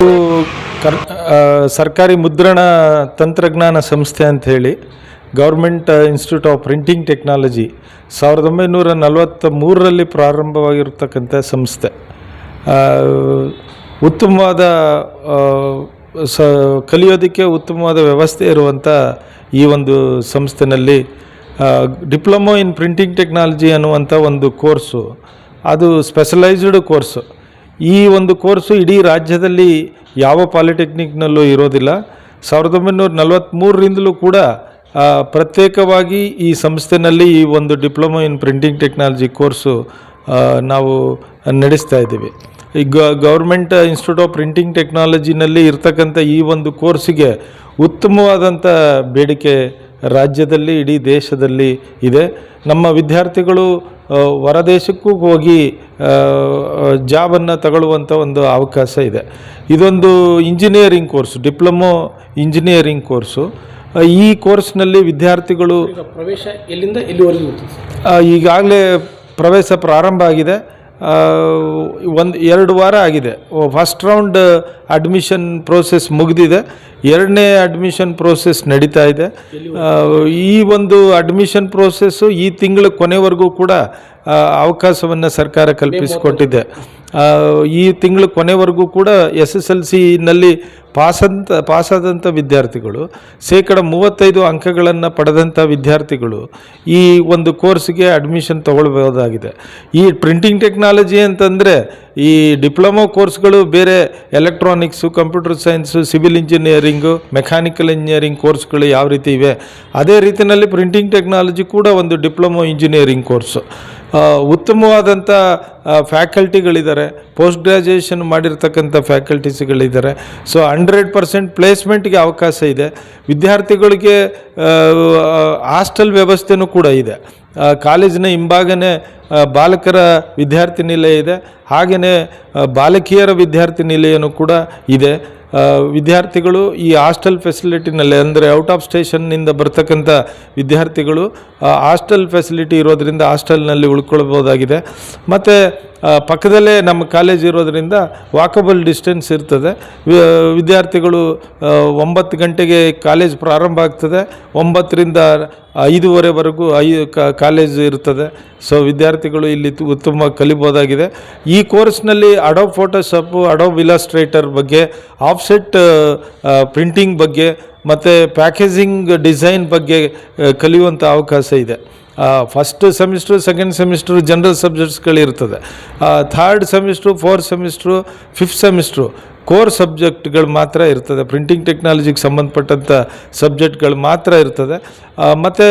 ಇದು ಕರ್ ಸರ್ಕಾರಿ ಮುದ್ರಣ ತಂತ್ರಜ್ಞಾನ ಸಂಸ್ಥೆ ಅಂತ ಹೇಳಿ government institute of printing technology ಸಾವಿರದ ಒಂಬೈನೂರ ನಲವತ್ತ ಮೂರರಲ್ಲಿ ಪ್ರಾರಂಭವಾಗಿರ್ತಕ್ಕಂಥ ಸಂಸ್ಥೆ. ಉತ್ತಮವಾದ ಸ, ಕಲಿಯೋದಕ್ಕೆ ಉತ್ತಮವಾದ ವ್ಯವಸ್ಥೆ ಇರುವಂಥ ಈ ಒಂದು ಸಂಸ್ಥೆನಲ್ಲಿ ಡಿಪ್ಲೊಮೊ ಇನ್ ಪ್ರಿಂಟಿಂಗ್ ಟೆಕ್ನಾಲಜಿ ಅನ್ನುವಂಥ ಒಂದು ಕೋರ್ಸು. ಅದು ಸ್ಪೆಷಲೈಸ್ಡ್ ಕೋರ್ಸು. ಈ ಒಂದು ಕೋರ್ಸು ಇಡೀ ರಾಜ್ಯದಲ್ಲಿ ಯಾವ ಪಾಲಿಟೆಕ್ನಿಕ್ನಲ್ಲೂ ಇರೋದಿಲ್ಲ. ಸಾವಿರದ ಒಂಬೈನೂರ ನಲವತ್ತ್ಮೂರರಿಂದಲೂ ಕೂಡ ಪ್ರತ್ಯೇಕವಾಗಿ ಈ ಸಂಸ್ಥೆನಲ್ಲಿ ಈ ಒಂದು diploma in printing technology course ನಾವು ನಡೆಸ್ತಾ ಇದ್ದೀವಿ. ಈ ಗೌರ್ಮೆಂಟ್ ಇನ್ಸ್ಟಿಟ್ಯೂಟ್ ಆಫ್ ಪ್ರಿಂಟಿಂಗ್ ಟೆಕ್ನಾಲಜಿನಲ್ಲಿ ಇರ್ತಕ್ಕಂಥ ಈ ಒಂದು ಕೋರ್ಸಿಗೆ ಉತ್ತಮವಾದಂಥ ಬೇಡಿಕೆ ರಾಜ್ಯದಲ್ಲಿ ಇಡೀ ದೇಶದಲ್ಲಿ ಇದೆ. ನಮ್ಮ ವಿದ್ಯಾರ್ಥಿಗಳು ಹೊರದೇಶಕ್ಕೂ ಹೋಗಿ ಜಾಬನ್ನು ತಗೊಳ್ಳುವಂಥ ಒಂದು ಅವಕಾಶ ಇದೆ. ಇದೊಂದು engineering course diploma engineering course. ಈ ಕೋರ್ಸ್ನಲ್ಲಿ ವಿದ್ಯಾರ್ಥಿಗಳು ಪ್ರವೇಶ ಎಲ್ಲಿಂದ ಎಲ್ಲಿವರೆಗೂ ಈಗಾಗಲೇ ಪ್ರವೇಶ ಪ್ರಾರಂಭ ಆಗಿದೆ. ಒಂದು ಎರಡು ವಾರ ಆಗಿದೆ. ಫಸ್ಟ್ ರೌಂಡ್ ಅಡ್ಮಿಷನ್ ಪ್ರೋಸೆಸ್ ಮುಗಿದಿದೆ. ಎರಡನೇ ಅಡ್ಮಿಷನ್ ಪ್ರೋಸೆಸ್ ನಡೀತಾ ಇದೆ. ಈ ಒಂದು ಅಡ್ಮಿಷನ್ ಪ್ರೋಸೆಸ್ಸು ಈ ತಿಂಗಳ ಕೊನೆವರೆಗೂ ಕೂಡ ಅವಕಾಶವನ್ನು ಸರ್ಕಾರ ಕಲ್ಪಿಸಿಕೊಟ್ಟಿದೆ. ಈ ತಿಂಗಳ ಕೊನೆವರೆಗೂ ಕೂಡ ಎಸ್ ಎಸ್ ಎಲ್ ಸಿನಲ್ಲಿ ಪಾಸಂತ ಪಾಸಾದಂಥ ವಿದ್ಯಾರ್ಥಿಗಳು, ಶೇಕಡ ಮೂವತ್ತೈದು ಅಂಕಗಳನ್ನು ಪಡೆದಂಥ ವಿದ್ಯಾರ್ಥಿಗಳು ಈ ಒಂದು ಕೋರ್ಸ್ಗೆ ಅಡ್ಮಿಷನ್ ತಗೊಳ್ಬೋದಾಗಿದೆ. ಈ ಪ್ರಿಂಟಿಂಗ್ ಟೆಕ್ನಾಲಜಿ ಅಂತಂದರೆ ಈ ಡಿಪ್ಲೊಮೊ ಕೋರ್ಸ್ಗಳು ಬೇರೆ electronics computer science civil engineering mechanical engineering ಕೋರ್ಸ್ಗಳು ಯಾವ ರೀತಿ ಇವೆ? ಅದೇ ರೀತಿಯಲ್ಲಿ ಪ್ರಿಂಟಿಂಗ್ ಟೆಕ್ನಾಲಜಿ ಕೂಡ ಒಂದು ಡಿಪ್ಲೊಮೊ ಇಂಜಿನಿಯರಿಂಗ್ ಕೋರ್ಸು ಉತ್ತಮವಾದಂಥ ಫ್ಯಾಕಲ್ಟಿಗಳಿದ್ದಾರೆ ಪೋಸ್ಟ್ ಗ್ರ್ಯಾಜುಯೇಷನ್ ಮಾಡಿರ್ತಕ್ಕಂಥ ಫ್ಯಾಕಲ್ಟೀಸ್ಗಳಿದ್ದಾರೆ ಸೊ ಹಂಡ್ರೆಡ್ ಪರ್ಸೆಂಟ್ ಪ್ಲೇಸ್ಮೆಂಟ್ಗೆ ಅವಕಾಶ ಇದೆ. ವಿದ್ಯಾರ್ಥಿಗಳಿಗೆ ಹಾಸ್ಟೆಲ್ ವ್ಯವಸ್ಥೆನೂ ಕೂಡ ಇದೆ. ಕಾಲೇಜಿನ ಹಿಂಭಾಗನೇ ಬಾಲಕರ ವಿದ್ಯಾರ್ಥಿ ನಿಲಯ ಇದೆ. ಹಾಗೆಯೇ ಬಾಲಕಿಯರ ವಿದ್ಯಾರ್ಥಿ ನಿಲಯನೂ ಕೂಡ ಇದೆ. ವಿದ್ಯಾರ್ಥಿಗಳು ಈ ಹಾಸ್ಟೆಲ್ ಫೆಸಿಲಿಟಿನಲ್ಲಿ ಅಂದರೆ ಔಟ್ ಆಫ್ ಸ್ಟೇಷನ್ನಿಂದ ಬರ್ತಕ್ಕಂಥ ವಿದ್ಯಾರ್ಥಿಗಳು ಹಾಸ್ಟೆಲ್ ಫೆಸಿಲಿಟಿ ಇರೋದರಿಂದ ಹಾಸ್ಟೆಲ್ನಲ್ಲಿ ಉಳ್ಕೊಳ್ಬೋದಾಗಿದೆ. ಮತ್ತು ಪಕ್ಕದಲ್ಲೇ ನಮ್ಮ ಕಾಲೇಜ್ ಇರೋದರಿಂದ ವಾಕಬಲ್ ಡಿಸ್ಟೆನ್ಸ್ ಇರ್ತದೆ. ವಿದ್ಯಾರ್ಥಿಗಳು ಒಂಬತ್ತು ಗಂಟೆಗೆ ಕಾಲೇಜ್ ಪ್ರಾರಂಭ ಆಗ್ತದೆ. ಒಂಬತ್ತರಿಂದ ಐದೂವರೆವರೆಗೂ ಐ ಕಾಲೇಜ್ ಇರ್ತದೆ. ಸೊ ವಿದ್ಯಾರ್ಥಿಗಳು ಇಲ್ಲಿ ಉತ್ತಮ ಕಲಿಬೋದಾಗಿದೆ. ಈ ಕೋರ್ಸ್ನಲ್ಲಿ ಅಡೋ ಫೋಟೋಶಾಪು ಅಡೋಬ್ ವಿಲಾಸ್ಟ್ರೇಟರ್ ಬಗ್ಗೆ ಆಫ್ಸೆಟ್ ಪ್ರಿಂಟಿಂಗ್ ಬಗ್ಗೆ, ಮತ್ತು ಪ್ಯಾಕೇಜಿಂಗ್ ಡಿಸೈನ್ ಬಗ್ಗೆ ಕಲಿಯುವಂಥ ಅವಕಾಶ ಇದೆ. First semester second semester general ಸಬ್ಜೆಕ್ಟ್ಸ್ಗಳಿರ್ತದೆ third semester fourth semester fifth semester core ಸಬ್ಜೆಕ್ಟ್ಗಳು ಮಾತ್ರ ಇರ್ತದೆ. ಪ್ರಿಂಟಿಂಗ್ ಟೆಕ್ನಾಲಜಿಗೆ ಸಂಬಂಧಪಟ್ಟಂಥ ಸಬ್ಜೆಕ್ಟ್ಗಳು ಮಾತ್ರ ಇರ್ತದೆ. ಮತ್ತು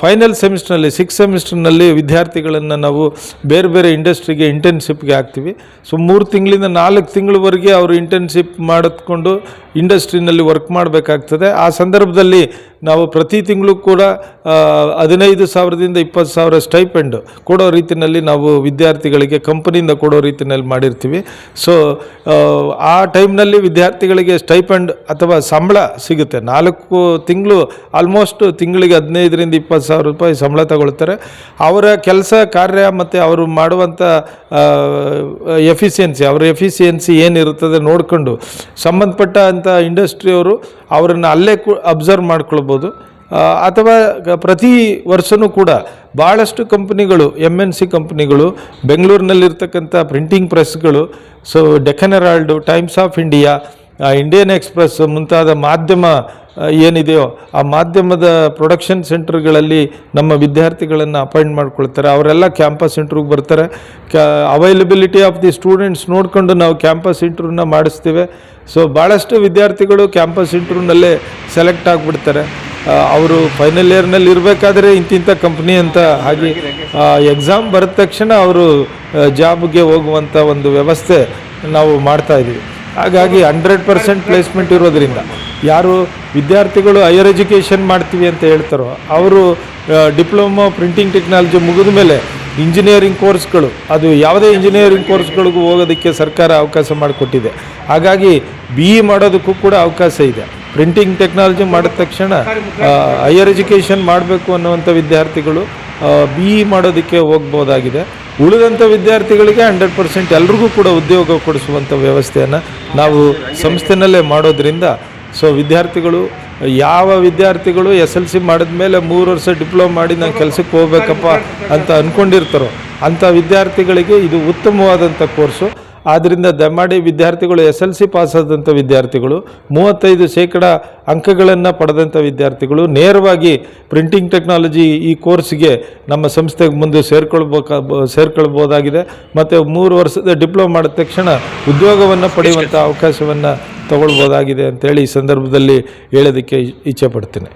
ಫೈನಲ್ ಸೆಮಿಸ್ಟ್ರಲ್ಲಿ ಸಿಕ್ಸ್ ಸೆಮಿಸ್ಟರ್ನಲ್ಲಿ ವಿದ್ಯಾರ್ಥಿಗಳನ್ನು ನಾವು ಬೇರೆ ಬೇರೆ ಇಂಡಸ್ಟ್ರಿಗೆ ಇಂಟರ್ನ್ಶಿಪ್ಗೆ ಹಾಕ್ತೀವಿ. ಸೊ ಮೂರು ತಿಂಗಳಿಂದ ನಾಲ್ಕು ತಿಂಗಳವರೆಗೆ ಅವರು ಇಂಟರ್ನ್ಶಿಪ್ ಮಾಡಿಕೊಂಡು ಇಂಡಸ್ಟ್ರಿನಲ್ಲಿ ವರ್ಕ್ ಮಾಡಬೇಕಾಗ್ತದೆ. ಆ ಸಂದರ್ಭದಲ್ಲಿ ನಾವು ಪ್ರತಿ ತಿಂಗಳು ಕೂಡ ಹದಿನೈದು ಸಾವಿರದಿಂದ ಇಪ್ಪತ್ತು ಸಾವಿರ ಸ್ಟೈಪೆಂಡ್ ಕೊಡೋ ರೀತಿಯಲ್ಲಿ ನಾವು ವಿದ್ಯಾರ್ಥಿಗಳಿಗೆ ಕಂಪನಿಯಿಂದ ಕೊಡೋ ರೀತಿಯಲ್ಲಿ ಮಾಡಿರ್ತೀವಿ. ಸೊ ಆ ಟೈಮ್ನಲ್ಲಿ ವಿದ್ಯಾರ್ಥಿಗಳಿಗೆ ಸ್ಟೈಪೆಂಡ್ ಅಥವಾ ಸಂಬಳ ಸಿಗುತ್ತೆ. ನಾಲ್ಕು ತಿಂಗಳು ಆಲ್ಮೋಸ್ಟ್ ತಿಂಗಳಿಗೆ ಹದಿನೈದರಿಂದ ಇಪ್ಪತ್ತು ಸಾವಿರ ರೂಪಾಯಿ ಸಂಬಳ ತಗೊಳ್ತಾರೆ. ಅವರ ಕೆಲಸ, ಕಾರ್ಯ ಮತ್ತು ಅವರು ಮಾಡುವಂಥ ಎಫಿಷಿಯನ್ಸಿ ಅವರ ಎಫಿಷಿಯನ್ಸಿ ಏನಿರುತ್ತದೆ ನೋಡಿಕೊಂಡು ಸಂಬಂಧಪಟ್ಟ ಅಂಥ ಇಂಡಸ್ಟ್ರಿಯವರು ಅವರನ್ನು ಅಲ್ಲೇ ಕು ಅಬ್ಸರ್ವ್ ಮಾಡ್ಕೊಳ್ಬೋದು. ಅಥವಾ ಪ್ರತಿ ವರ್ಷವೂ ಕೂಡ ಭಾಳಷ್ಟು ಕಂಪ್ನಿಗಳು ಎಂ ಎನ್ ಸಿ ಕಂಪ್ನಿಗಳು, ಬೆಂಗಳೂರಿನಲ್ಲಿರ್ತಕ್ಕಂಥ ಪ್ರಿಂಟಿಂಗ್ ಪ್ರೆಸ್ಗಳು so Deccan Herald Times of India Indian Express ಮುಂತಾದ ಮಾಧ್ಯಮ ಏನಿದೆಯೋ ಆ ಮಾಧ್ಯಮದ ಪ್ರೊಡಕ್ಷನ್ ಸೆಂಟರ್ಗಳಲ್ಲಿ ನಮ್ಮ ವಿದ್ಯಾರ್ಥಿಗಳನ್ನು ಅಪಾಯಿಂಟ್ ಮಾಡ್ಕೊಳ್ತಾರೆ. ಅವರೆಲ್ಲ ಕ್ಯಾಂಪಸ್ ಇಂಟ್ರ್ಯೂಗೆ ಬರ್ತಾರೆ. ಕ್ಯಾ ಅವೈಲಬಿಲಿಟಿ ಆಫ್ ದಿ ಸ್ಟೂಡೆಂಟ್ಸ್ ನೋಡಿಕೊಂಡು ನಾವು ಕ್ಯಾಂಪಸ್ ಇಂಟ್ರ್ಯೂನ ಮಾಡಿಸ್ತೇವೆ. ಸೊ ಭಾಳಷ್ಟು ವಿದ್ಯಾರ್ಥಿಗಳು ಕ್ಯಾಂಪಸ್ ಇಂಟ್ರೂನಲ್ಲೇ ಸೆಲೆಕ್ಟ್ ಆಗಿಬಿಡ್ತಾರೆ. ಅವರು ಫೈನಲ್ ಇಯರ್ನಲ್ಲಿ ಇರಬೇಕಾದ್ರೆ ಇಂತಿಂಥ ಕಂಪ್ನಿ ಅಂತ ಹಾಗೆ ಎಕ್ಸಾಮ್ ಬರೆದ ತಕ್ಷಣ ಅವರು ಜಾಬ್ಗೆ ಹೋಗುವಂಥ ಒಂದು ವ್ಯವಸ್ಥೆ ನಾವು ಮಾಡ್ತಾ ಇದ್ದೀವಿ ಹಾಗಾಗಿ ಹಂಡ್ರೆಡ್ ಪರ್ಸೆಂಟ್ ಪ್ಲೇಸ್ಮೆಂಟ್ ಇರೋದ್ರಿಂದ ಯಾರು ವಿದ್ಯಾರ್ಥಿಗಳು ಹೈಯರ್ ಎಜುಕೇಷನ್ ಮಾಡ್ತೀವಿ ಅಂತ ಹೇಳ್ತಾರೋ ಅವರು ಡಿಪ್ಲೊಮೊ ಪ್ರಿಂಟಿಂಗ್ ಟೆಕ್ನಾಲಜಿ ಮುಗಿದ ಮೇಲೆ ಇಂಜಿನಿಯರಿಂಗ್ ಕೋರ್ಸ್ಗಳು, ಅದು ಯಾವುದೇ ಇಂಜಿನಿಯರಿಂಗ್ ಕೋರ್ಸ್ಗಳಿಗೂ ಹೋಗೋದಕ್ಕೆ ಸರ್ಕಾರ ಅವಕಾಶ ಮಾಡಿಕೊಟ್ಟಿದೆ. ಹಾಗಾಗಿ ಬಿ ಇ ಮಾಡೋದಕ್ಕೂ ಕೂಡ ಅವಕಾಶ ಇದೆ. ಪ್ರಿಂಟಿಂಗ್ ಟೆಕ್ನಾಲಜಿ ಮಾಡಿದ ತಕ್ಷಣ ಹೈಯರ್ ಎಜುಕೇಷನ್ ಮಾಡಬೇಕು ಅನ್ನುವಂಥ ವಿದ್ಯಾರ್ಥಿಗಳು ಬಿ ಇ ಮಾಡೋದಕ್ಕೆ ಹೋಗ್ಬೋದಾಗಿದೆ. ಉಳಿದಂಥ ವಿದ್ಯಾರ್ಥಿಗಳಿಗೆ ಹಂಡ್ರೆಡ್ ಪರ್ಸೆಂಟ್ ಎಲ್ರಿಗೂ ಕೂಡ ಉದ್ಯೋಗ ಕೊಡಿಸುವಂಥ ವ್ಯವಸ್ಥೆಯನ್ನು ನಾವು ಸಂಸ್ಥೆನಲ್ಲೇ ಮಾಡೋದ್ರಿಂದ, ಸೊ ವಿದ್ಯಾರ್ಥಿಗಳು, ಯಾವ ವಿದ್ಯಾರ್ಥಿಗಳು ಎಸ್ ಎಲ್ ಸಿ ಮಾಡಿದ ಮೇಲೆ ಮೂರು ವರ್ಷ ಡಿಪ್ಲೊಮಾ ಮಾಡಿ ನಾನು ಕೆಲಸಕ್ಕೆ ಹೋಗ್ಬೇಕಪ್ಪ ಅಂತ ಅಂದ್ಕೊಂಡಿರ್ತಾರೋ ಅಂಥ ವಿದ್ಯಾರ್ಥಿಗಳಿಗೆ ಇದು ಉತ್ತಮವಾದಂಥ ಕೋರ್ಸು. ಆದ್ದರಿಂದ ದಯಮಾಡಿ ವಿದ್ಯಾರ್ಥಿಗಳು ಎಸ್ ಎಲ್ ಸಿ ಪಾಸಾದಂಥ ವಿದ್ಯಾರ್ಥಿಗಳು, ಮೂವತ್ತೈದು ಶೇಕಡ ಅಂಕಗಳನ್ನು ಪಡೆದಂಥ ವಿದ್ಯಾರ್ಥಿಗಳು ನೇರವಾಗಿ ಪ್ರಿಂಟಿಂಗ್ ಟೆಕ್ನಾಲಜಿ ಈ ಕೋರ್ಸ್ಗೆ ನಮ್ಮ ಸಂಸ್ಥೆಗೆ ಮುಂದೆ ಸೇರ್ಕೊಳ್ಬೇಕ, ಸೇರ್ಕೊಳ್ಬೋದಾಗಿದೆ. ಮತ್ತು ಮೂರು ವರ್ಷದ ಡಿಪ್ಲೊಮಾ ಮಾಡಿದ ತಕ್ಷಣ ಉದ್ಯೋಗವನ್ನು ಪಡೆಯುವಂಥ ಅವಕಾಶವನ್ನು ತಗೊಳ್ಬೋದಾಗಿದೆ ಅಂತೇಳಿ ಈ ಸಂದರ್ಭದಲ್ಲಿ ಹೇಳೋದಕ್ಕೆ ಇಚ್ಛೆ ಪಡ್ತೀನಿ.